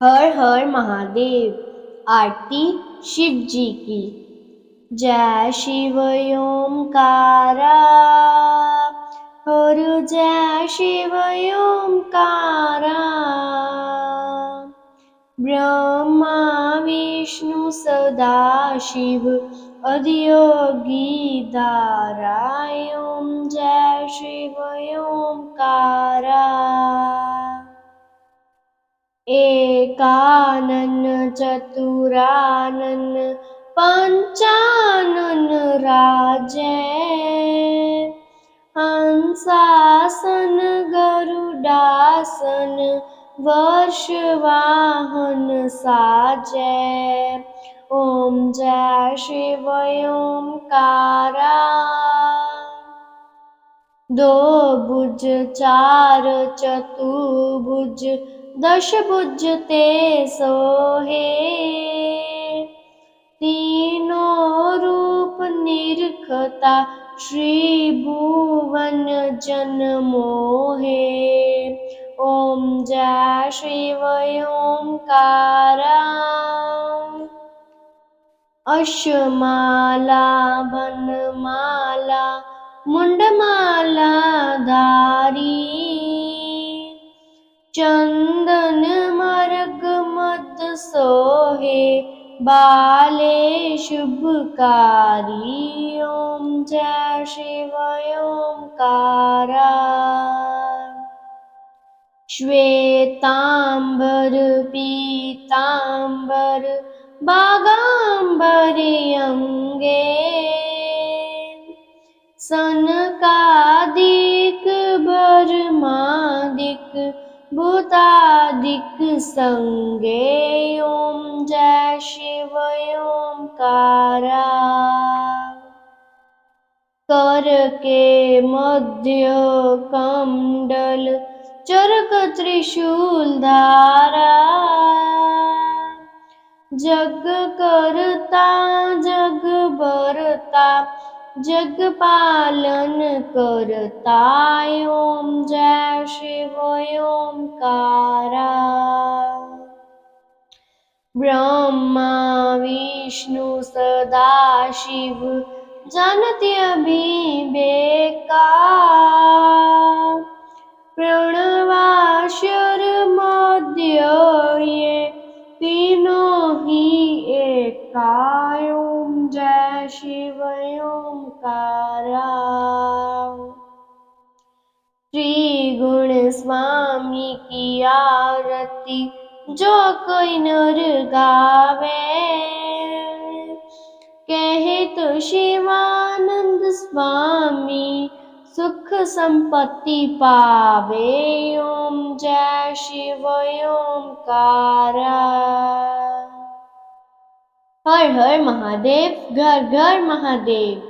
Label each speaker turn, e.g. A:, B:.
A: हर हर महादेव आरती शिव जी की जय शिव ओंकारा हर जय शिव ओंकारा ब्रह्मा विष्णु सदा शिव अधियोगी दाराय ओम जय शिव ओंकारा एकानन चतुरानन पञ्चानन राजे। हंसासन गरुडासन वर्षवाहन साजे। ॐ जय शिव ओंकारा दो भुज चार चतुर्भुज दश भुज ते सोहे। तीनों रूप निरखता श्री भुवन जन मोहे। ॐ जय ओंकारा अश्वमाला वनमाला मुण्डमाला मद सोहे बाले शुभकारी। ॐ जय शिव ओंकारा श्वेताम्बर पीताम्बर बागाम्बरे भरमादिक भूतादिक सङ्गे ॐ जय शिव ओंकारा कर। के मध्य कमण्डल चरक त्रिशूल धारा। जग करता, जग भरता जग पालन करता ॐ जय शिव ओंकारा ब्रह्मा विष्णु सदा शिव जानती अभिवेका प्रणवाक्षर मध्य ये तीनों ही एका ॐ जय शिव ओंकारा श्री गुण स्वामी की आरती, जो कोई नर गावे। कहे तो शिवानंद स्वामी, सुख संपत्ति पावे। ओम जय शिव ओंकारा हर हर महादेव घर घर महादेव।